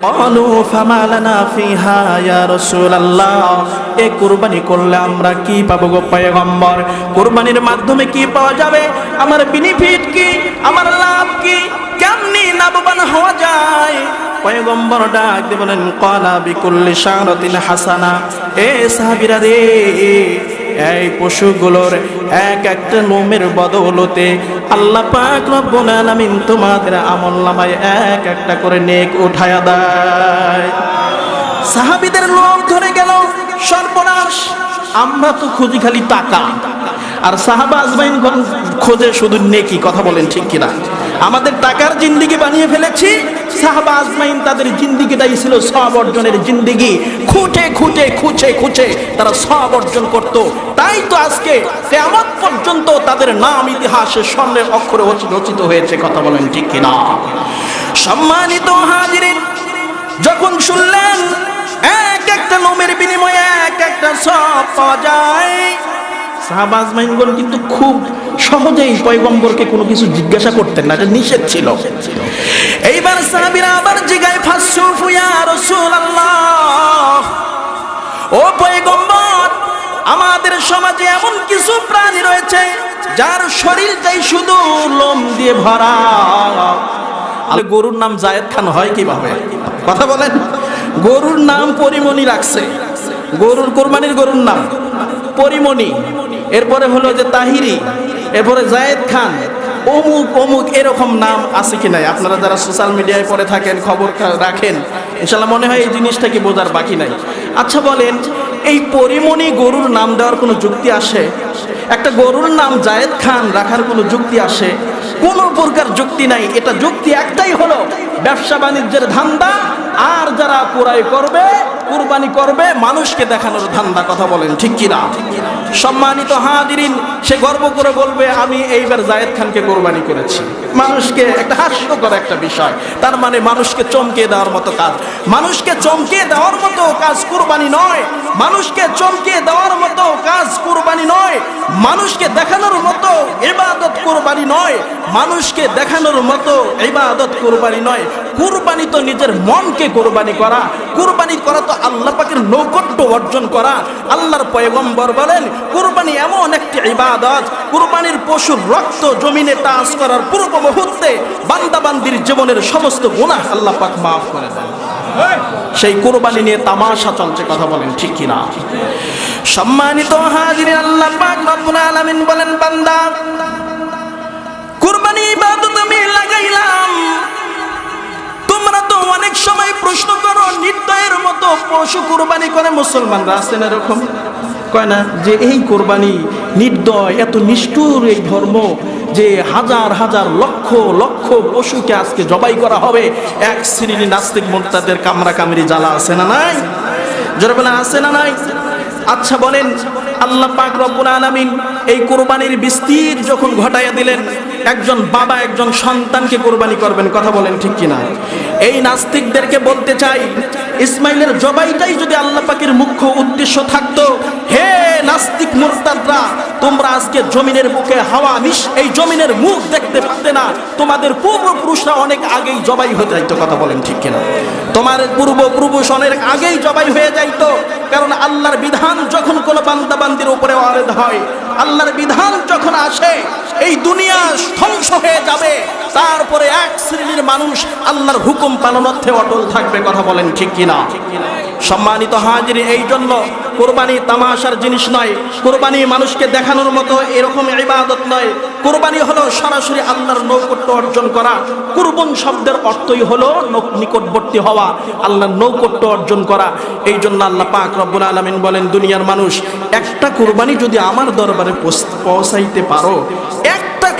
قالوا فما لنا فيها يا رسول الله এ কুরবানি করলে আমরা কি পাবো গো পয়গম্বর কুরবানির মাধ্যমে কি পাওয়া যাবে আমার বেনিফিট কি আমার লাভ কি কেমনি লাভবান হওয়া যায় পয়গম্বর ডাক দিয়ে বলেন কলা বিকুল্লি শারতিন হাসানা এ সাহাবীরা রে এই পশুগুলোর এক একটা লোমের বদৌলতে আল্লাহ পাক রব্বুল আলামিন তোমাদের আমল নামায় এক একটা করে নেক উঠায়া দেয়। সাহাবীদের লোক ধরে গেল, সর্বনাশ। আমরা তো খুঁজি খালি টাকা। আর সাহাবা আজমাইন খোঁজে শুধু নেকি, কথা বলেন ঠিক কিনা। আমাদের টাকার জিন্দিগি বানিয়ে ফেলেছি, সাহাবা আজমাইন তাদের জিন্দিগিটাই ছিল সব অর্জনের জিন্দিগি। খুঁটে খুঁটে, খুঁচে খুঁচে তারা সব অর্জন করত। তাই তো আজকে কেমন পর্যন্ত তাদের নাম ইতিহাসের স্বর্ণের অক্ষরে রচিত হয়েছে, কথা বলেন ঠিক কিনা। সম্মানিত হাজিরিন, যখন শুনলেন এক একটা লোমের বিনিময়ে এক একটা সব পাওয়া যায় সাহাবাজ মাইনগণ কিন্তু খুব সহজেই পয়গম্বরকে কোনো কিছু জিজ্ঞাসা করতেন না, এটা নিষেধ ছিল। এইবার সাহাবীরা আবার জিগায় ফাসুফু ইয়া রাসূলুল্লাহ। ও পয়গম্বর, আমাদের সমাজে এমন কিছু প্রাণী রয়েছে, যার শরীরটাই শুধু লোম দিয়ে ভরা। আরে গরুর নাম জায়েদ খান হয় কীভাবে? কথা বলেন। গরুর নাম পরিমণি রাখছে। গরুর কোরবানির গরুর নাম পরিমণি। এরপরে হলো যে তাহিরি, এরপরে জায়েদ খান। অমুক অমুক এরকম নাম আছে কি নাই? আপনারা যারা সোশ্যাল মিডিয়ায় পড়ে থাকেন, খবর রাখেন ইনশাল্লাহ মনে হয় এই জিনিসটা কি বোঝার বাকি নাই। আচ্ছা বলেন, এই পরিমণি গরুর নাম দেওয়ার কোনো যুক্তি আসে? একটা গরুর নাম জায়েদ খান রাখার কোনো যুক্তি আসে? কোনো প্রকার যুক্তি নাই। এটা যুক্তি একটাই হলো ব্যবসা বাণিজ্যের ধান্দা আর যারা কুরাই করবে, কুরবানি করবে, মানুষকে দেখানোর ধান্দা কথা বলেন, ঠিক কিনা? সম্মানিত হাদিরিন সে গর্ব করে বলবে, আমি এইবার জায়েদ খানকে কোরবানি করেছি। মানুষকে একটা হাস্যকর একটা বিষয়। তার মানে মানুষকে চমকে দেওয়ার মতো কাজ। মানুষকে চমকে দেওয়ার মতো কাজ কুরবানি নয়। মানুষকে চমকে দেওয়ার মতো কাজ কুরবানি নয়। মানুষকে দেখানোর মতো ইবাদত কুরবানি নয়। মানুষকে দেখানোর মতো ইবাদত কুরবানি নয়। কুরবানি তো নিজের মনকে কুরবানি করা কুরবানি করা তো আল্লাহ পাকের নৌকট্য অর্জন করা। আল্লাহর পয়গম্বর বলেন কুরবানি এমন একটি ইবাদত কুরবানির পশুর রক্ত জমিনে টাচ করার পূর্ব মুহূর্তে বান্দাবান্দির জীবনের সমস্ত গুনাহ আল্লাহ পাক মাফ করে দেন। সেই কুরবানি নিয়ে তামাশা চলছে কথা বলেন ঠিক কিনা? সম্মানিত হাজির আল্লাহ পাক রব্বুল আলামিন বলেন বান্দা কুরবানি ইবাদত আমি লাগাইলাম। অনেক সময় প্রশ্ন করো, নির্দয়ের মতো পশু কুরবানি করে মুসলমানরা আছেন এরকম? কয় না? যে এই কোরবানি নির্দয়, এত নিষ্ঠুর এই ধর্ম যে হাজার হাজার লক্ষ লক্ষ পশুকে আজকে জবাই করা হবে। এক শ্রেণি নাস্তিক মোর্তাদের কামরা কামড়ি জ্বালা আছে না নাই? জোরে বলে আছে না নাই? আচ্ছা বলেন, আল্লাহ পাক রব্বুল আলামিন এই কোরবানির বিস্তীর যখন ঘটাইয়া দিলেন, একজন বাবা, একজন সন্তানকে কোরবানি করবেন, কথা বলেন ঠিক কিনা? এই নাস্তিকদেরকে বলতে চাই ইসমাইলের জবাইটাই যদি আল্লাহ পাকের মুখ্য উদ্দেশ্য থাকতো, হে নাস্তিক মুরতাদরা, তোমরা আজকে জমিনের বুকে হাওয়া নিশ এই জমিনের মুখ দেখতে পারতে না। তোমাদের পূর্বপুরুষরা অনেক আগেই জবাই হয়ে যাইতো, কথা বলেন ঠিক কিনা। তোমার পূর্বপুরুষ অনেক আগেই জবাই হয়ে যাইতো, কারণ আল্লাহর বিধান যখন কোনো বান্দাবান্দির উপরে ওয়ারেদ হয়, আল্লাহর বিধান যখন আসে, এই দুনিয়া ধ্বংস হয়ে যাবে। তারপরে এক শ্রেণির মানুষ আল্লাহর হুকুম পালনার্থে অটল থাকবে, কথা বলেন ঠিক কিনা। সম্মানিত হাজির এই জন্য কোরবানি তামাশার জিনিস নয়। কোরবানি মানুষকে দেখানোর মতো এরকম ইবাদত নয়। কোরবানি হলো সরাসরি আল্লাহর নৌকট্য অর্জন করা। কুরবন শব্দের অর্থই হলো নক- নিকটবর্তী হওয়া, আল্লাহর নৌকট্য অর্জন করা। এই জন্য আল্লাহ পাক রব্বুল আলামিন বলেন, দুনিয়ার মানুষ, একটা কোরবানি যদি আমার দরবারে পৌঁছাইতে পারো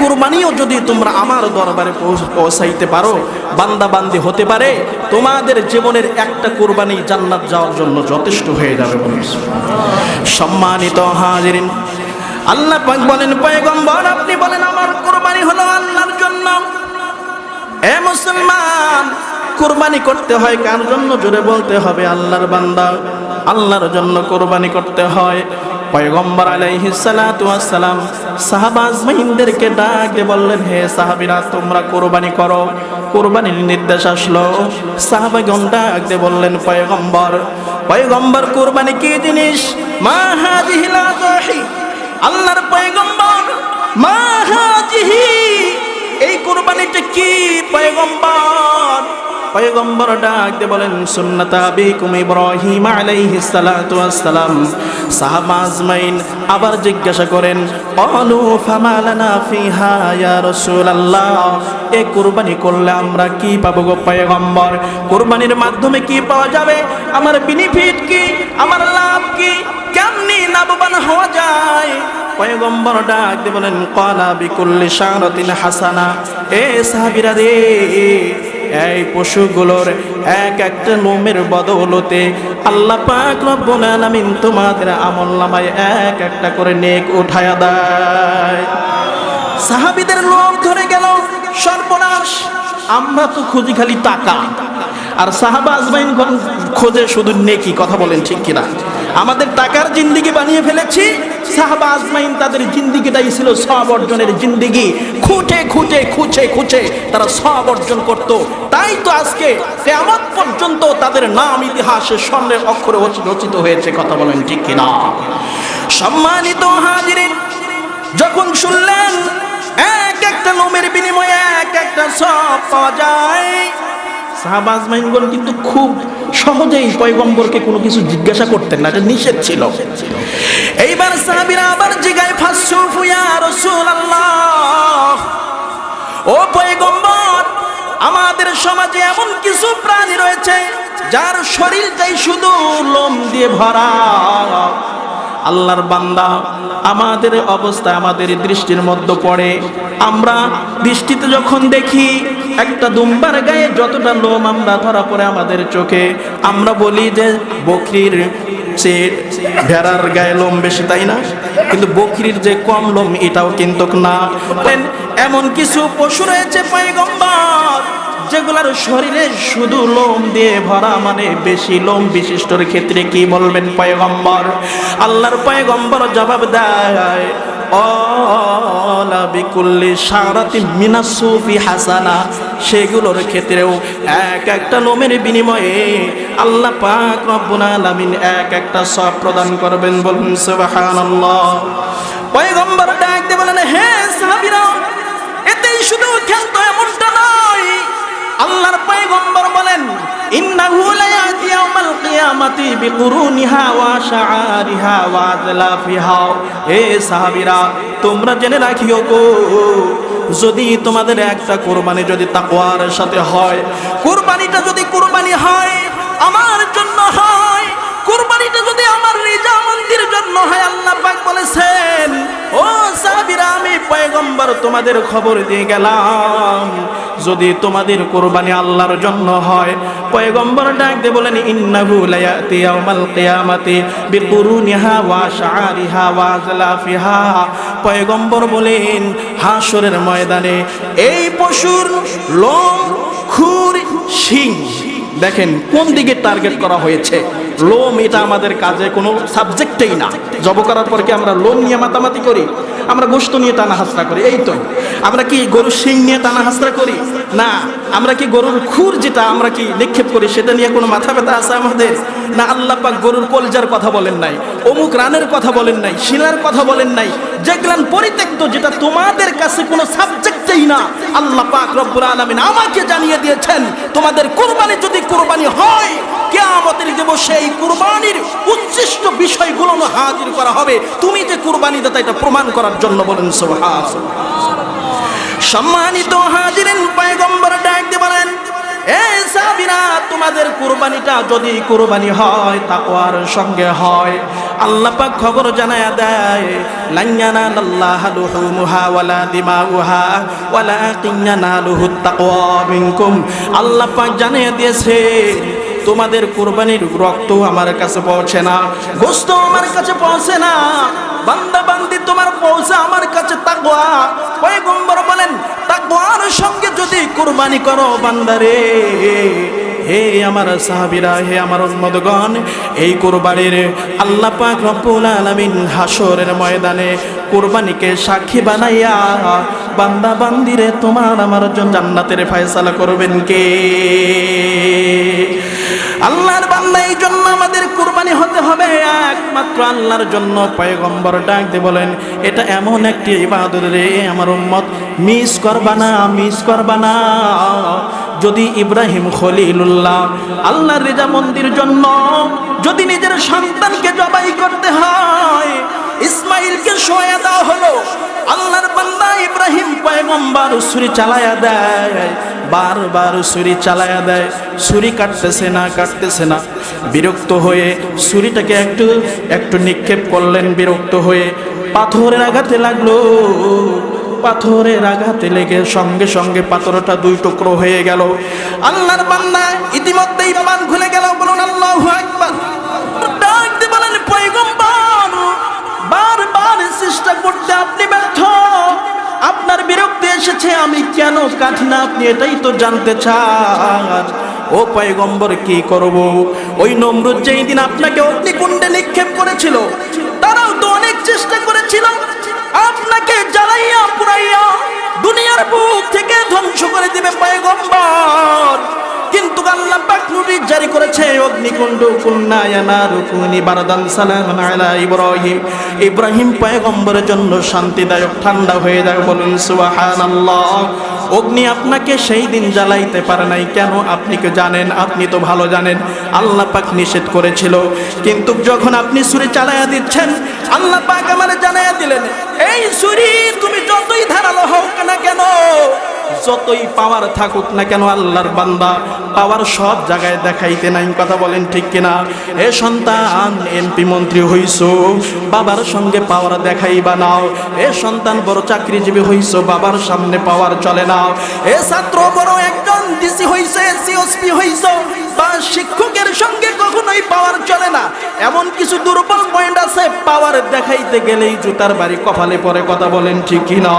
কোরবানিও যদি তোমরা আমার দরবারে পৌঁছাইতে পারো বান্দা বান্দি হতে পারে, তোমাদের জীবনের একটা কুরবানি জান্নাত যাওয়ার জন্য যথেষ্ট হয়ে যাবে সম্মানিত হাজিরিন, আল্লাহ বলেন, পয়গম্বর, আপনি বলেন, আমার কুরবানি হলো আল্লাহর জন্য। এ মুসলমান, কুরবানি করতে হয় কার জন্য? জোরে বলতে হবে, আল্লাহর বান্দা। আল্লাহর জন্য কোরবানি করতে হয়। পয়গম্বর আলাইহিস সালাতু ওয়াস সালাম সাহাবা আজমাইনদেরকে ডাক দিয়ে বললেন, হে সাহাবীরা, তোমরা কোরবানি করো। কোরবানির নির্দেশ আসলো। সাহাবাগণ ডাকতে বললেন, পয়গম্বর পয়গম্বর, কোরবানি কি জিনিস? মা হাজিহি লা আল্লাহর পয়গম্বর, মা হাজিহি। এই কোরবানিটা কি পয়গম্বর? পয়গম্বর ডাকতে বলেন, সুন্নাত আবিকুম ইব্রাহিম আলাইহিস সালাতু ওয়াসসালাম। সাহাবা আবার জিজ্ঞাসা করেন অলু ফামালানা ফিহা ইয়া রাসূলুল্লাহ? এই কুরবানি করলে আমরা কি পাবো গো পয়গম্বর? কুরবানির মাধ্যমে কি পাওয়া যাবে? আমার বেনিফিট কি? আমার লাভ কি? কেমনি লাভবান হওয়া যায়? পয়গম্বর ডাক দিয়ে বলেন কলা বিকুল্লি শারতিন হাসানা। এ সাহাবিরা রে এই পশুগুলোর এক একটা লোমের বদৌলতে আল্লাহ পাক রব্বুল আলামিন তোমাদের আমল নামায় এক একটা করে নেক উঠায়া দেয়। সাহাবিদের লোভ ধরে গেল, সর্বনাশ। আমরা তো খুঁজি খালি টাকা। আর সাহাবা আজমাইন খোঁজে শুধু নেকি, কথা বলেন ঠিক কিনা? আমাদের টাকার জিন্দিগি বানিয়ে ফেলেছি সাহাবা আজমাইন তাদের জিন্দিগিটাই ছিল সব অর্জনের জিন্দিগি। খুঁটে খুঁটে খুঁচে খুঁচে তারা সব অর্জন করত। তাই তো আজকে কেমন পর্যন্ত তাদের নাম ইতিহাসে স্বর্ণের অক্ষরে রচিত হয়েছে, কথা বলেন ঠিক কিনা? সম্মানিত হাজিরিন, যখন শুনলেন এক একটা লোমের বিনিময়ে এক একটা সব পাওয়া যায় সাহাবাজ মাইনগণ কিন্তু খুব সহজেই পয়গম্বরকে কোনো কিছু জিজ্ঞাসা করতেন না, এটা নিষেধ ছিল। এইবার সাহাবিরা আবার জিগায় ইয়া রাসূলুল্লাহ, ও পয়গম্বর, আমাদের সমাজে এমন কিছু প্রাণী রয়েছে যার শরীরটাই শুধু লোম দিয়ে ভরা। আল্লাহর বান্দা, আমাদের অবস্থা আমাদের দৃষ্টির মধ্যে পড়ে। আমরা দৃষ্টিতে যখন দেখি একটা দুম্বার গায়ে যতটা লোম আমরা ধরা পড়ে আমাদের চোখে, আমরা বলি যে বকরির ভেড়ার গায়ে লোম বেশি, তাই না? কিন্তু বকরির যে কম লোম, এটাও কিন্তু না। এমন কিছু পশু রয়েছে পয়গম্বর, যেগুলার শরীরে শুধু লোম দিয়ে ভরা মানে বেশি লোম বিশিষ্টর ক্ষেত্রে কি বলবেন পয়গম্বর? আল্লাহর পয়গম্বর জবাব দেয় অলা বিকুল্লি সারাতি মিনাসুফি হাসানা সেগুলোর ক্ষেত্রেও এক একটা লোমের বিনিময়ে আল্লাহ পাক রব্বুল আলামিন এক একটা সব প্রদান করবেন বলুন সুবহানাল্লাহ। পয়গম্বর ডাক দিয়ে বলেন, হে সাহাবীরা, এতেই শুধু ক্ষান্ত এমনটা নয়। আল্লাহর পয়গম্বর বলেন হে তোমরা জেনে রাখিও গো, যদি তোমাদের একটা কোরবানি যদি তাকওয়ার সাথে হয়, কোরবানিটা যদি কোরবানি হয়, আমার জন্য হয়, কোরবানিটা যদি আমার রিজামন্দির জন্য হয়, আল্লাহ বলেছেন, ও সাহাবীরা, আমি পয়গম্বর তোমাদের খবর দিয়ে গেলাম যদি তোমাদের কোরবানি আল্লাহর জন্য হয়, পয়গম্বর ডাক দিয়ে বলেন, ইন্নাহু লায়াতি ইয়াউমাল কিয়ামাতি বিকুরুনিহা ওয়া শাআরিহা ওয়া আযলাফিহা পয়গম্বর বলেন হাসরের ময়দানে এই পশুর লোম, খুর, শিং, দেখেন কোন দিকে টার্গেট করা হয়েছে? লোম, এটা আমাদের কাজে কোনো সাবজেক্টেই না। জব করার পর কি আমরা লোম নিয়ে মাতামাতি করি? আমরা গোস্ত নিয়ে টানা হাসরা করি, এই তো। আমরা কি গরুর শিং নিয়ে টানা হাসরা করি? না। আমরা কি গরুর খুর যেটা আমরা কি নিক্ষেপ করি, সেটা নিয়ে কোনো মাথা ব্যথা আছে আমাদের? না, আল্লাহ পাক গরুর কলজার কথা বলেন নাই, অমুক রানের কথা বলেন নাই, শিলার কথা বলেন নাই। যেগুলান পরিত্যক্ত যেটা তোমাদের কাছে কোনো সাবজেক্টেই না, আল্লাহ পাক রব্বুল আলামিন আমাকে জানিয়ে দিয়েছেন, তোমাদের কোরবানি যদি কোরবানি হয়, কেয়ামতের দেব সেই কুরবানির উচ্ছিষ্ট বিষয়গুলো হাজির করা হবে। তুমি যে কুরবানি দাতা এটা প্রমাণ করার জন্য বলেন সুবহান সম্মানিত হাজিরেন, পয়গম্বর ডাক দিয়ে বলেন তোমাদের কুরবানিটা যদি কুরবানি হয়, তাকওয়ার সঙ্গে হয়। আল্লাহ পাক খবর জানায়া দেয় লাঞ্জানা আল্লাহ লুহুমুহা ওয়ালা দিমাউহা ওয়ালা কিন্নানালুহু তাকওয়া মিনকুম। আল্লাহ পাক জানিয়ে দিয়েছে তোমাদের কোরবানির রক্ত আমার কাছে পৌঁছে না, গোস্ত আমার কাছে পৌঁছে না, বান্দা বান্দি তোমার পৌঁছে আমার কাছে তাকওয়া। পয়গম্বর বলেন, তাকওয়ার সঙ্গে যদি কোরবানি করো বান্দারে হে আমার সাহাবিরা, হে আমার উন্মদগণ এই কোরবানির আল্লাহ পাক রব্বুল আলামিন হাসরের ময়দানে কোরবানিকে সাক্ষী বানাইয়া বান্দা বান্দিরে তোমার আমার জন্য জান্নাতের ফয়সালা করবেন কে? আল্লাহর বান্দা এই জন্য আমাদের কুরবানি হতে হবে। একমাত্র আল্লাহর জন্য। পয়গম্বর ডাক দিয়ে বলেন, এটা এমন একটি ইবাদত রে, আমার উম্মত। মিস করবা না, মিস করবা না। যদি ইব্রাহিম খলিলুল্লাহ আল্লাহর রেজা মন্দির জন্য যদি নিজের সন্তানকে জবাই করতে হয় ইসমাইলকে শোয়া দেওয়া হলো। আল্লাহর বান্দা ইব্রাহিম পয়গম্বর ছুরি চালায়া দেয়। বারবার ছুরি চালায়া দেয়। ছুরি কাটতেছে না কাটতেছে না। বিরক্ত হয়ে ছুরিটাকে একটু একটু নিক্ষেপ করলেন বিরক্ত হয়ে। পাথরের আঘাতে লাগল। পাথরের আঘাতে লেগে সঙ্গে সঙ্গে পাথরটা দুই টুকরো হয়ে গেল। আল্লাহর বান্দা ইতিমধ্যেই বান খুলে গেল। বলুন, আল্লাহু আকবার। চেষ্টা করতে আপনি ব্যর্থ। আপনার বিরক্তি এসেছে, আমি কেন কাঠি না আপনি এটাই তো জানতে চান। ও পয়গম্বর, কি করব? ওই নমরুদ যেই দিন আপনাকে অগ্নিকুণ্ডে নিক্ষেপ করেছিল, তারাও তো অনেক চেষ্টা করেছিল। আপনাকে জ্বালাইয়া পুরাইয়া দুনিয়ার বুক থেকে ধ্বংস করে দিবে পয়গম্বর। কিন্তু আল্লাহ পাক নোটিশ জারি করেছে, অগ্নিকুণ্ড কুন্নায়ানা রুকুনি বারদান সালাম আলা ইব্রাহিম। ইব্রাহিম পয়গম্বরের জন্য শান্তিদায়ক ঠান্ডা হয়ে যায় বলুন, সুবহানাল্লাহ। অগ্নি আপনাকে সেই দিন জ্বালাইতে পারে নাই। কেন? আপনি কি জানেন? আপনি তো ভালো জানেন, আল্লাহ পাক নিষেধ করেছিল। কিন্তু যখন আপনি ছুরি চালাইয়া দিচ্ছেন, আল্লাহ পাক আমার জানাইয়া দিলেন, এই ছুরি তুমি যতই ধারালো হোক না কেন যতই পাওয়ার থাকুক না কেন আল্লাহর বান্দা পাওয়ার সব জায়গায় দেখাইতে নাই। কথা বলেন ঠিক কিনা? এ সন্তান এমপি মন্ত্রী হইছো, বাবার সঙ্গে পাওয়ার দেখাইবা নাও। এ সন্তান বড় চাকরিজীবী হইছো, বাবার সামনে পাওয়ার চলে নাও। এ ছাত্র বড় একজন ডিসি হইছে সিওসপি হইছো বা শিক্ষকের সঙ্গে কখনোই পাওয়ার চলে না। এমন কিছু দুর্বল পয়েন্ট আছে পাওয়ার দেখাইতে গেলেই জুতার বাড়ি কপালে পরে কথা বলেন ঠিকই না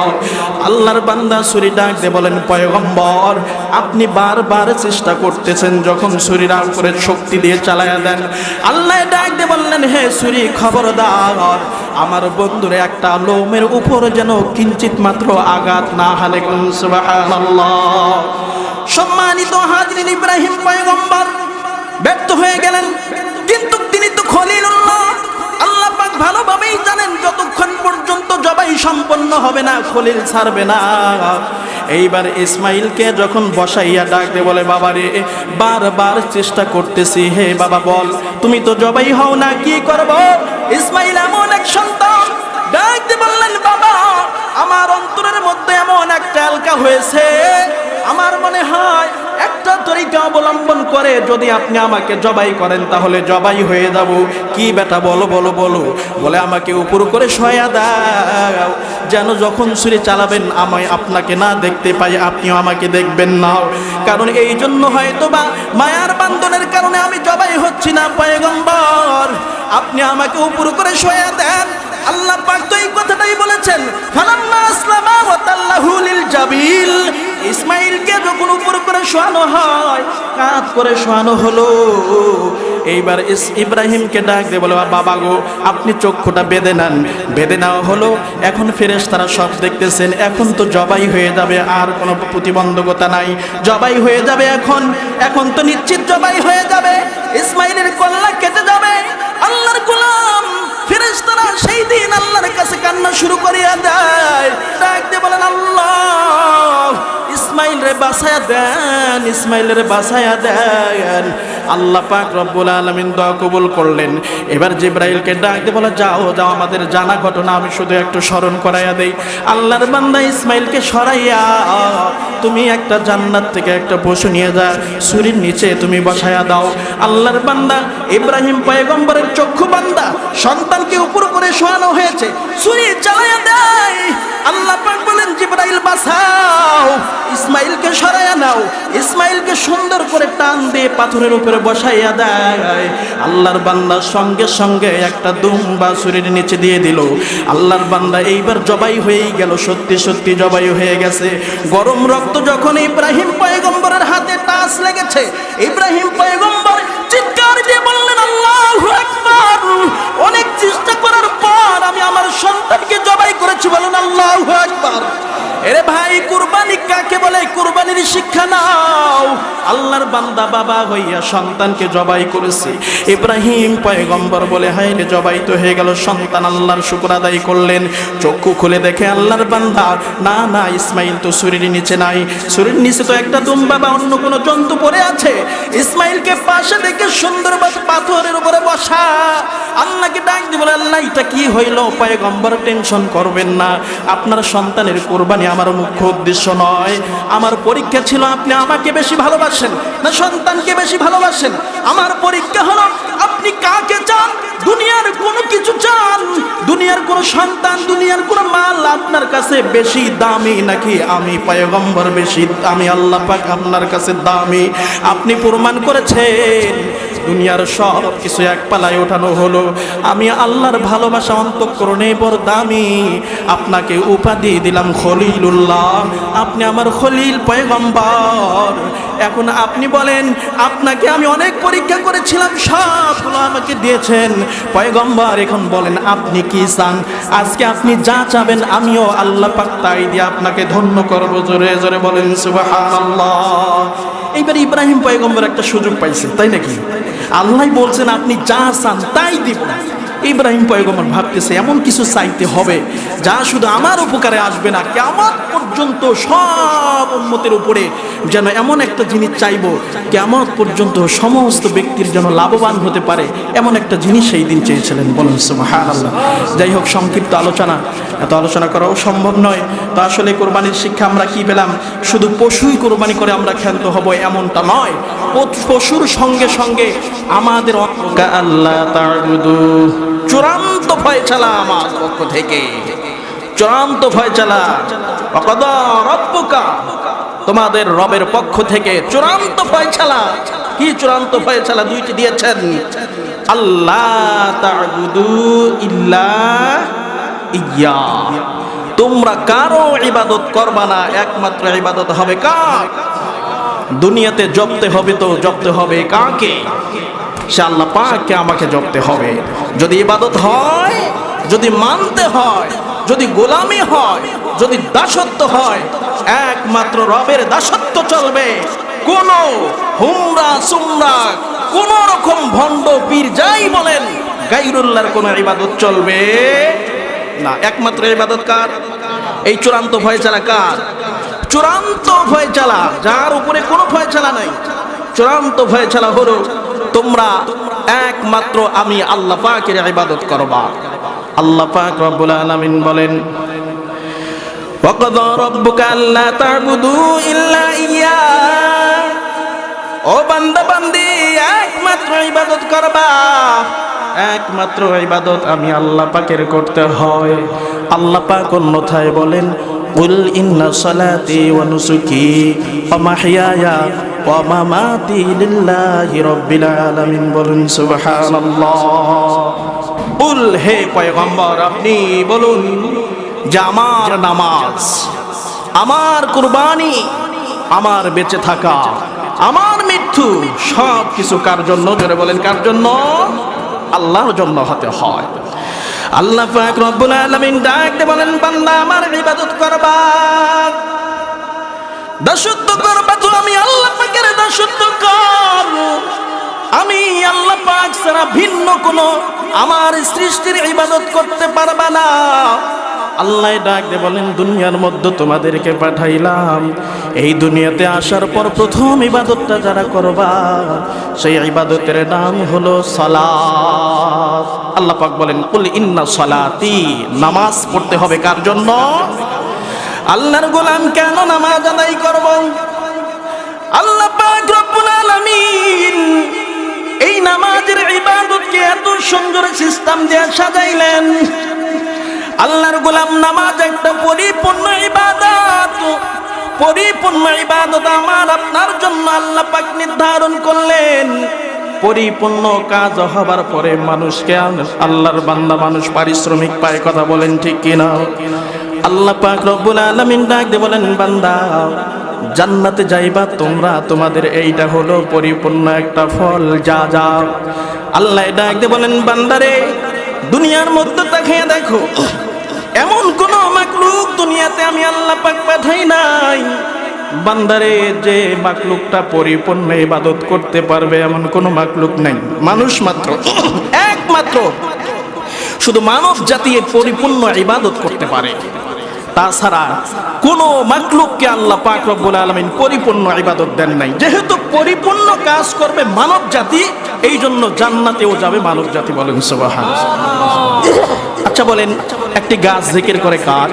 আল্লাহর বান্দা ছুরি ডাক দে বলেন, পয়গম্বর, আপনি বারবার চেষ্টা করতেছেন যখন ছুরি রাগ করে শক্তি দিয়ে চালায়া দেন। আল্লাহ ডাক দে বললেন, হে ছুরি, খবরদার, আমার বন্ধুরে একটা লোমের উপর যেন কিঞ্চিত মাত্র আঘাত না হালে সুবহানাল্লাহ। সম্মানিত হাজরিন ইব্রাহিম পয়গম্বর, ব্যর্থ হয়ে গেলেন। কিন্তু তিনি তো খলিলুল্লাহ। আল্লাহ পাক ভালোভাবেই জানেন, যতক্ষণ পর্যন্ত জবাই সম্পন্ন হবে না, খলিল ছাড়বে না। এইবার ইসমাইলকে যখন বসাইয়া ডাকতে বলে, বাবা রে, বারবার চেষ্টা করতেছি, হে বাবা বল, তুমি তো জবাই হও না, কি করব? ইসমাইল এমন এক সন্তান, ডাকতে বললেন, বাবা, আমার অন্তরের মধ্যে এমন একটা হালকা হয়েছে আমার মনে হয় একটা তরিকা অবলম্বন করে যদি আপনি আমাকে জবাই করেন, তাহলে জবাই হয়ে যাব। কি বেটা বলো বলো বলো। বলে আমাকে উপর করে সয়া দাও। যেন যখন ছুরি চালাবেন, আমায় আপনাকে না দেখতে পাই আপনিও আমাকে দেখবেন না। কারণ এই জন্য হয়তো বা মায়ার বান্ধনের কারণে আমি জবাই হচ্ছি না, পয়গম্বর। আপনি আমাকে উপর করে সয়া দেন আল্লাহ পাক তো এই কথাটাই বলেছেন, ফালাম্মা আসলামা ওয়া জাবিল। ইসমাইলকে যখন উপর করে শোয়ানো হয় করে শোয়ানো হলো। এইবার ইব্রাহিমকে ডাক দিয়ে বলে বাবা গো, আপনি চক্ষুটা বেঁধে নেন। বেঁধে নেওয়া হলো। এখন ফেরেশ তারা সব দেখতেছেন, এখন তো জবাই হয়ে যাবে, আর কোনো প্রতিবন্ধকতা নাই। জবাই হয়ে যাবে এখন এখন তো নিশ্চিত জবাই হয়ে যাবে। ইসমাইলের কল্লা কেটে যাবে। সেই দিন আল্লাহর কাছে কান্না শুরু করিয়া দেয়। ডাক দিয়ে বলেন আল্লাহ ইসমাইল রে বাসায়া দেন ইসমাইল রে বাসায়া দেন। আল্লাহ পাক রব্বুল আলামিন দোয়া কবুল করলেন। এবার জিব্রাইলকে দিয়ে বলে, যাও যাও, আমাদের জানা ঘটনা আমি শুধু একটু স্মরণ করাইয়া দেই। আল্লাহর বান্দা ইসমাইলকে সরাইয়া, তুমি একটা জান্নাত থেকে একটা পশু নিয়ে যা, ছুরির নিচে তুমি বসায়া দাও। আল্লাহর বান্দা ইব্রাহিম পয়গম্বরের চক্ষু বান্দা, সন্তানকে উপর করে শোয়ানো হয়েছে, ছুরি চালাইয়া দেয়। আল্লাহ পাক বলেন, জিব্রাইল বাসাও ইসমাইলকে সরাইয়া নাও। ইসমাইলকে সুন্দর করে টান দিয়ে পাথরের উপরে বসাইয়া দেয়। আল্লাহর বান্দা সঙ্গে সঙ্গে একটা দুম বা ছুরির নিচে দিয়ে দিল। আল্লাহর বান্দা এইবার জবাই হয়েই গেল। সত্যি সত্যি জবাই হয়ে গেছে। গরম রক্ত যখন ইব্রাহিম পয়গম্বরের হাতে টাচ লেগেছে, ইব্রাহিম পয়গম্বর চিৎকার দিয়ে বললেন, আল্লাহু আকবার! অনেক চেষ্টা করার পর আমি আমার সন্তানকে জবাই করে কাকে বলে? কুরবানির শিক্ষা নাও। আল্লাহর বান্দা বাবা হইয়া সন্তানকে জবাই করেছে। ইব্রাহিম পয়গম্বর বলে, হায় রে, জবাই তো হয়ে গেল, সন্তান আল্লাহর শুকর আদায় করলেন। চক্ষু খুলে দেখে আল্লাহর বান্দা, না না, ইসমাইল তো শরীরের নিচে নাই। শরীর নিচে তো একটা দুম্বা বা অন্য কোনো জন্তু পড়ে আছে। ইসমাইলকে পাশে দেখে সুন্দর পাথরের উপরে বসা। আল্লাহকে ডাক দিয়ে বলে, আল্লাহ, এটা কি হইল? পয়গম্বর, টেনশন করবেন না। আপনার সন্তানের কোরবানি আমার মুখ্য উদ্দেশ্য নয়। আমার পরীক্ষা ছিল, আপনি আমাকে বেশি ভালোবাসেন না সন্তানকে বেশি ভালোবাসেন? আমার পরীক্ষা হলো, আপনি কাকে চান? দুনিয়ার কোনো কিছু চান? দুনিয়ার কোনো সন্তান, দুনিয়ার কোনো মাল আপনার কাছে বেশি দামি নাকি? আমি পায়গম্বর বেশি, আমি আল্লাহ পাক আপনার কাছে দামি। আপনি প্রমাণ করেছেন দুনিয়ার সব কিছু এক পালায় ওঠানো হলো। আমি আল্লাহর ভালোবাসা অন্তঃকরণে বড় দামি আপনাকে উপাধি দিলাম খলিলুল্লাহ। আপনি আমার খলিল পয়গম্বর। এখন আপনি বলেন, আপনাকে আমি অনেক পরীক্ষা করেছিলাম, সবগুলো আমাকে দিয়েছেন। পয়গম্বর এখন বলেন, আপনি কি চান? আজকে আপনি যা চাবেন, আমিও আল্লাহ পাক তাই দিয়ে আপনাকে ধন্য করব। জোরে জোরে বলেন, সুবহানাল্লাহ। এইবার ইব্রাহিম পয়গম্বর একটা সুযোগ পাইছে তাই নাকি? আল্লাহ বলছেন, আপনি যা চান তাই দিব ইব্রাহিম পয়গম্বর ভাবতেছে, এমন কিছু চাইতে হবে যা শুধু আমার উপকারে আসবে না কেমন পর্যন্ত সব উন্মতের উপরে যেন এমন একটা জিনিস চাইব কেমন পর্যন্ত সমস্ত ব্যক্তির যেন লাভবান হতে পারে। এমন একটা জিনিস সেই দিন চেয়েছিলেন, বলুন সুবহান আল্লাহ যাই হোক, সংক্ষিপ্ত আলোচনা। এত আলোচনা করাও সম্ভব নয়। তো আসলে কোরবানির শিক্ষা আমরা কি পেলাম? শুধু পশুই কোরবানি করে আমরা ক্ষান্ত হব এমনটা নয়। পশুর সঙ্গে সঙ্গে আমাদের আল্লাহ তা'বুদু। চূড়ান্ত ফয়সালা আমার পক্ষ থেকে। চূড়ান্ত ফয়সালা। রব্বুকা। তোমাদের রবের পক্ষ থেকে চূড়ান্ত ফয়সালা। কি চূড়ান্ত ফয়সালা দুইটি দিয়েছেন? আল্লাহ ইল্লা ইয়া। তোমরা কারও ইবাদত করবা না, একমাত্র ইবাদত হবে কার? দুনিয়াতে জপতে হবে তো জপতে হবে কাকে? সে আল্লাহ পাককে আমাকে জপতে হবে। যদি ইবাদত হয়, যদি মানতে হয়, যদি গোলামি হয়, যদি দাসত্ব হয়, একমাত্র রবের দাসত্ব চলবে। কোন হুমরা সুমরা, কোন রকম ভণ্ড পীর যাই বলেন, গাইরুল্লাহর কোন ইবাদত চলবে না। একমাত্র ইবাদত কার? এই চূড়ান্ত ফয়সালা কার? চূড়ান্ত ফয়সালা, যার উপরে কোনো ফয়সালা নাই। চূড়ান্ত ফয়সালা হলো তোমরা একমাত্র আমি আল্লাহ পাকের ইবাদত করবা আল্লাহ পাক রব্বুল আলামিন বলেন وقضى ربك ألا تعبدوا إلا إياه ও বান্দা বান্দি একমাত্র ইবাদত করবা একমাত্র ইবাদত আমি আল্লাহ পাকের করতে হয় আল্লাহ পাক অন্যথায় বলেন ওয়া নুসুকি ওয়া মাহইয়ায়া ওয়া মামাতি লিল্লাহি রাব্বিল আলামিন বলুন, সুবহানাল্লাহ। কুল হে পয়গম্বর, আপনি বলুন যে আমার নামাজ, আমার কুরবানি, আমার বেঁচে থাকা, আমার মৃত্যু সব কিছু কার জন্য? জোরে বলেন, কার জন্য? আল্লাহর জন্য হতে হয়। আল্লাহ পাক রব্বুল আলামিন ডাকতে বলেন, বান্দা, আমার ইবাদত করবা। দাসত্ব করবা তো আমি আল্লাহ পাকের দাসত্ব কর। আমি আল্লাহ পাক ছাড়া ভিন্ন কোনো আমার সৃষ্টির ইবাদত করতে পারবা না। আল্লাহ ডাক দিয়ে বলেন, দুনিয়ার মধ্যে তোমাদেরকে পাঠাইলাম। এই দুনিয়াতে আসার পর প্রথম ইবাদতটা যারা করবা, সেই ইবাদতের নাম হলো সালাত। আল্লাহ পাক বলেন, কুল ইন্না সালাতি, নামাজ পড়তে হবে কার জন্য? আল্লাহর গোলাম, কেন নামাজ আদায় করব? আল্লাহ পাক রব্বুল আলামিন এই নামাজের ইবাদতকে এত সুন্দর সিস্টেম দিয়ে সাজাইলেন। আল্লাহর গোলাম নামাজ একটা পরিপূর্ণ ইবাদত। পরিপূর্ণ ইবাদত আমার আপনার জন্য আল্লাহ পাক নির্ধারণ করলেন। পরিপূর্ণ কাজ হবার পরে মানুষকে আল্লাহর বান্দা মানুষ পারিশ্রমিক পায় কথা বলেন ঠিক কিনা? আল্লাহ পাক রব্বুল আলামিন ডাক দিয়ে বলেন, বান্দা, জান্নাতে যাইবা তোমরা, তোমাদের এইটা হলো পরিপূর্ণ একটা ফল, যা যা। আল্লাহ ডাক দিয়ে বলেন বান্দারে দুনিয়ার মধ্যে তাকিয়ে দেখো এমন কোন মাকলুক দুনিয়াতে আমি আল্লাহ পাক পাঠাই নাই। বান্দারে যে মাকলুকটা পরিপূর্ণ ইবাদত করতে পারবে এমন কোনো মাকলুক নাই। মানুষ মাত্র, একমাত্র। শুধু মানব জাতি পরিপূর্ণ ইবাদত করতে পারে। তাছাড়া কোন মাকলুককে আল্লাহ পাক রব্বুল আলামিন পরিপূর্ণ ইবাদত দেন নাই। যেহেতু পরিপূর্ণ কাজ করবে মানব জাতি এই জন্য জান্নাতেও যাবে মানব জাতি বলেন আচ্ছা বলেন, একটি গাছ জিকির করে কার?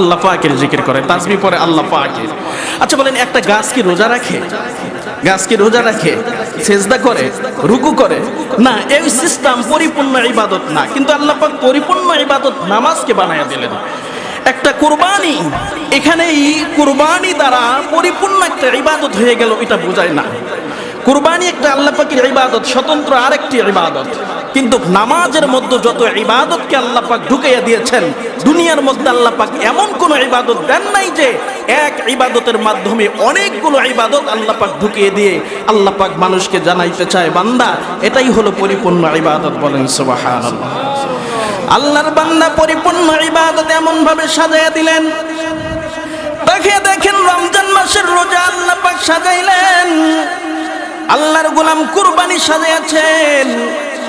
আল্লাহ পাকের জিকির করে তাসবি পরে আল্লাহ পাকের। আচ্ছা বলেন, একটা গাছ কি রোজা রাখে? গাছ কি রোজা রাখে? সেজদা করে? রুকু করে? না, এই সিস্টেম পরিপূর্ণ ইবাদত না। কিন্তু আল্লাহ পাক পরিপূর্ণ ইবাদত নামাজকে বানায়া দিলেন। একটা কুরবানি। এখানেই কুরবানি দ্বারা পরিপূর্ণ একটা ইবাদত হয়ে গেল, এটা বোঝায় না। কুরবানি একটা আল্লাহ পাকের ইবাদত, স্বতন্ত্র আরেকটি ইবাদত। কিন্তু নামাজের মধ্যে যত ইবাদতকে আল্লাহ পাক ঢুকাইয়া দিয়েছেন, দুনিয়ার মধ্যে আল্লাহ পাক এমন কোন ইবাদত দেন নাই যে এক ইবাদতের মাধ্যমে অনেকগুলো ইবাদত আল্লাহ পাক ঢুকিয়ে দিয়ে আল্লাহ পাক মানুষকে জানাইতে চায়, বান্দা, এটাই হলো পরিপূর্ণ ইবাদত বলেন সুবহানাল্লাহ। আল্লাহর বান্দা পরিপূর্ণ ইবাদত এমন ভাবে সাজাইয়া দিলেন। দেখে দেখেন রমজান মাসের রোজা আল্লাহ পাক সাজাইলেন। আল্লাহর গোলাম কুরবানি সাজিয়েছেন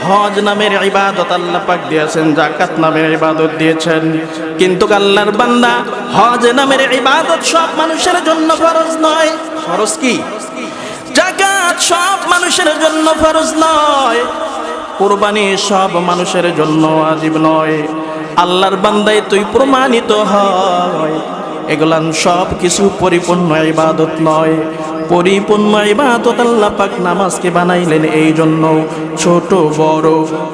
হজ নামের ইবাদত আল্লাহ পাক দিয়েছেন জাকাত নামের ইবাদত দিয়েছেন। কিন্তু আল্লাহর বান্দা হজ নামের ইবাদত সব মানুষের জন্য ফরজ নয়। ফরজ কি? জাকাত সব মানুষের জন্য ফরজ নয়। কুরবানি সব মানুষের জন্য আজীব নয়। আল্লাহর বান্দায় তুই প্রমাণিত হয়। এগুলান সব কিছু পরিপূর্ণ ইবাদত নয়। পরিপূর্ণ ইবাদত আল্লাহ পাক নামাজকে বানাইলেন এই জন্য। ছোট, বড়,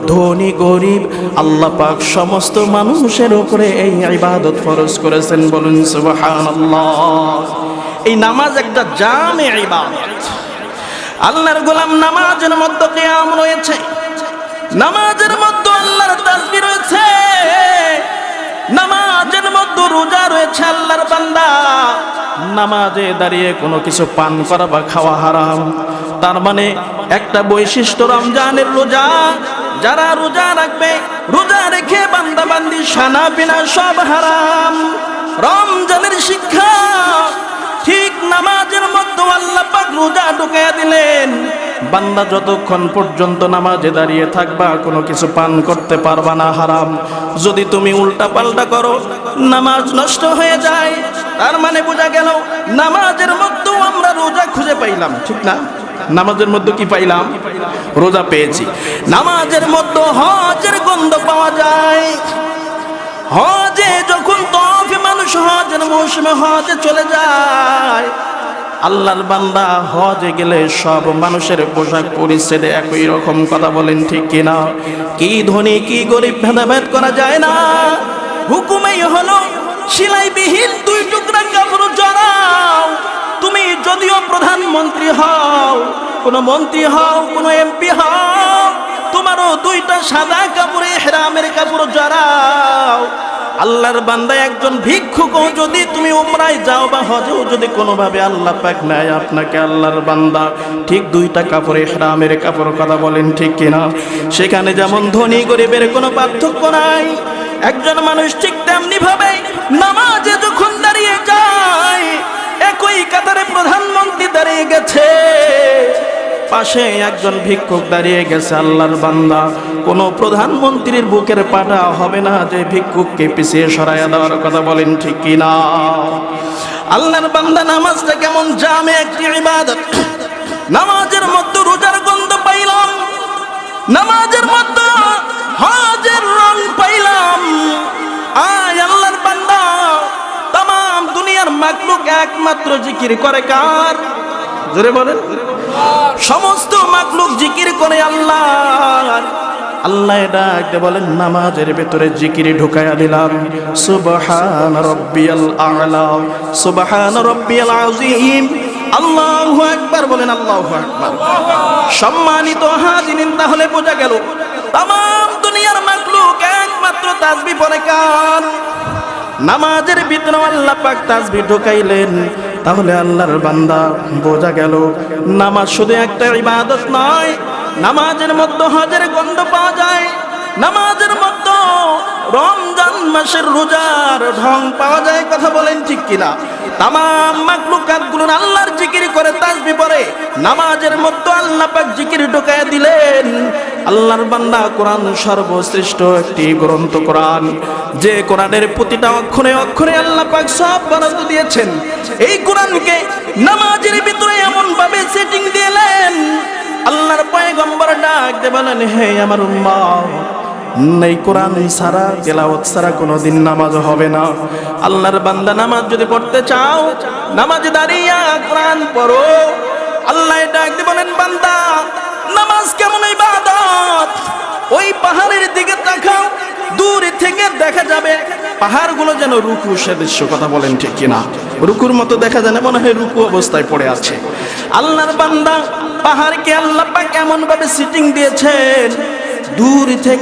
ধনী, গরিব আল্লাহ পাক সমস্ত মানুষের উপরে এই ইবাদত ফরজ করেছেন বলুন সুবহানাল্লাহ। এই নামাজ একটা জামে ইবাদত। আল্লাহর গোলাম নামাজের মধ্যে কিয়াম রয়েছে। নামাজের মধ্যে আল্লাহর তাসবিহ রয়েছে। নামাজের মধ্যে রোজা রয়েছে আল্লাহর বান্দা। নামাজে দাঁড়িয়ে কোনো কিছু পান করা বা খাওয়া হারাম। তার মানে একটা বৈশিষ্ট্য রমজানের রোজা, যারা রোজা রাখবে, রোজা রেখে বান্দা বান্দি সানা পিনা সব হারাম। রমজানের শিক্ষা, ঠিক নামাজের মধ্যে আল্লাহ পাক রোজা ঢুকাইয়া দিলেন। বান্দা যতক্ষণ পর্যন্ত নামাজে দাঁড়িয়ে থাকবা, কোনো কিছু পান করতে পারবা না, হারাম। যদি তুমি উল্টা পাল্টা করো, নামাজ নষ্ট হয়ে যায়। তার মানে বোঝা গেল, নামাজের মধ্যেও আমরা রোজা খুঁজে পাইলাম, ঠিক না? নামাজের মধ্যে কি পাইলাম? রোজা পেয়েছি। নামাজের মধ্যে হজের গন্ধ পাওয়া যায়। হজে যখন তফে মানুষ হজের মৌসুমে হজে চলে যায় আল্লাহর বান্দা হজে গেলে সব মানুষের পোশাক পরিচ্ছেদে একই রকম কথা বলেন ঠিক কিনা? কি ধনী, কি গরিব ভেদাভেদ করা যায় না? হুকুমেই হলো সিলাইবিহীন দুই টুকরা কাপড় জড়াও। তুমি যদিও প্রধানমন্ত্রী হও, কোনো মন্ত্রী হও, কোনো এমপি হও দুইটা সাদা কাপড়ে হেরামের কাপড় জড়াও। আল্লাহর বান্দা একজন ভিক্ষুকও যদি তুমি উমরায় যাও বা হজেও যদি কোনোভাবে আল্লাহ পাক নেয় আপনাকে আল্লাহর বান্দা। ঠিক দুইটা কাপড়ে হেরামের কাপড়, কথা বলেন ঠিক কিনা? সেখানে যেমন ধনী গরিবের কোনো পার্থক্য নাই, একজন মানুষ ঠিক তেমনি ভাবে নামাজে যখন দাঁড়িয়ে যায়, একই কাতারে প্রধানমন্ত্রী দাঁড়িয়ে গেছে। পাশে একজন ভিক্ষুক দাঁড়িয়ে গেছে, আল্লাহর বান্দা। কোন প্রধানমন্ত্রীর বুকের পাটা হবে না যে ভিক্ষুককে পিছিয়ে সরাইয়া দেওয়ার কথা বলেন ঠিক কি না আল্লাহর বান্দা, নামাজটা কেমন? জামে একটি ইবাদত। নামাজের মধ্যে রোজার গন্ধ পাইলাম। নামাজের মধ্যে হজের রং পাইলাম। আয় আল্লাহর বান্দা তাম দুনিয়ার মাকলুক একমাত্র জিকির করে কার? জোরে বলেন। সমস্ত মাকলুক জিকির করে আল্লাহ। আল্লাহ ডাকতে বলেন, নামাজের ভেতরে জিকিরে ঢুকাইয়া দিলাম। সুবহান রব্বিয়াল আ'লা, সুবহান রব্বিয়াল আযীম। আল্লাহু আকবার বলেন, আল্লাহু আকবার। সম্মানিত হাজিরিন, তাহলে বোঝা গেল তাম দুনিয়ার মাকলুক একমাত্র তাসবি পড়ে কার? নামাজের ভিতরে আল্লাহ পাক তাসবি ঢুকাইলেন। তাহলে আল্লাহর বান্দা বোঝা গেল, নামাজ শুধু একটা ইবাদত নয়, নামাজের মধ্যে হজের গন্ধ পাওয়া যায়, নামাজের মধ্যে রমজান মাসের রোজার ঢং পাওয়া যায়, কথা বলেন ঠিক কিনা? তাম মাকলুকাতগুলোর আল্লাহর জিকির করে তাসবি পড়ে, নামাজের মধ্যে আল্লাহ পাক জিকির ঢোকায় দিলেন আল্লাহর বান্দা কোরআন সর্বশ্রেষ্ঠ একটি গ্রন্থ কোরআন। যে কোরআনের প্রতিটা অক্ষরে অক্ষরে আল্লাহ পাক সব বরাদ্দ দিয়েছেন। এই কোরআনকে নামাজের ভিতরে এমন ভাবে সেটিং দিলেন আল্লাহর পয়গম্বর ডাক দে বলেন, হে আমার উম্মাহ এই কোরআন সারা তেলাওয়াত সারা কোনোদিন নামাজ হবে না। আল্লাহর বান্দা নামাজ যদি পড়তে চাও, নামাজ দাঁড়িয়ে কোরআন পড়ো। আল্লাহ ডাক বলেন, বান্দা নামাজ কেমন ইবাদত? ওই পাহাড়ের দিকে তাকাও, দূর থেকে দেখা যাবে পাহাড়গুলো যেন রুকু সদৃশ্য কথা বলেন ঠিক কিনা? রুকুর মতো দেখা যায় না, মনে হয় রুকু অবস্থায় পড়ে আছে। আল্লাহর বান্দা, পাহাড়কে আল্লাহ পাক এমন ভাবে সিটিং দিয়েছেন, দূর থেকে